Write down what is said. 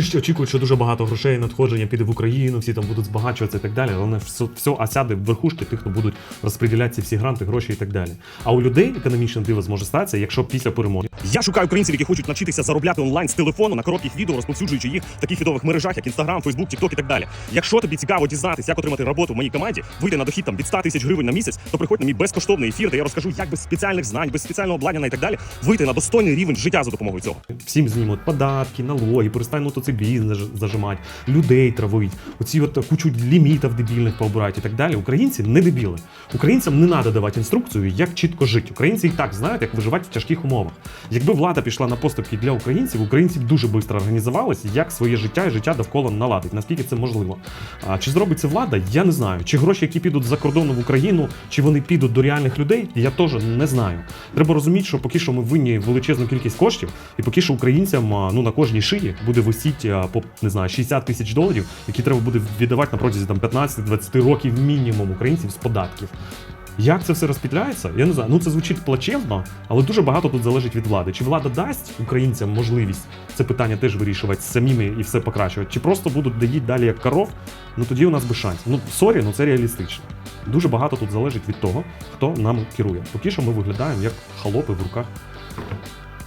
всі ж очікують, що дуже багато грошей надходження піде в Україну, всі там будуть збагачуватися і так далі. Але все, все осяде в верхушки тих, хто будуть розподіляти ці всі гранти, гроші і так далі. А у людей економічний диво зможе статися, якщо після перемоги Я шукаю українців, які хочуть навчитися заробляти онлайн з телефону на коротких відео, розповсюджуючи їх в таких відових мережах, як Instagram, Facebook, TikTok і так далі. Якщо тобі цікаво дізнатися, як отримати роботу в моїй команді, вийти на дохід там від 100 тисяч гривень на місяць, то приходь на мій безкоштовний ефір, де я розкажу, як без спеціальних знань, без спеціального обладнання і так далі, вийти на достойний рівень життя за допомогою цього. всім знімуть податки, налоги, перестануть оцей бізнес зажимати, людей травить, оці от кучу лімітів дебільних пообирають і так далі. Українці не дебіли. Українцям не треба давати інструкцію, як чітко жити. Українці і так знають, як виживати в тяжких умовах. Якби влада пішла на поступки для українців, українці б дуже швидко організувалися, як своє життя і життя довкола наладить. Наскільки це можливо? А чи зробить це влада? Я не знаю. Чи гроші, які підуть за кордону в Україну, чи вони підуть до реальних людей, я теж не знаю. Треба розуміти, що поки що ми винні величезну кількість коштів, і поки що українцям ну на кожній шиї буде висіти а, по не знаю 60 тисяч доларів, які треба буде віддавати на протязі там 15-20 років мінімум українців з податків. Як це все розпітляється? Я не знаю. Ну це звучить плачевно, але дуже багато тут залежить від влади. Чи влада дасть українцям можливість це питання теж вирішувати самими і все покращувати, чи просто будуть доїти далі як коров? Ну тоді у нас би шанс. Ну сорі, ну це реалістично. Дуже багато тут залежить від того, хто нами керує. Поки що ми виглядаємо як холопи в руках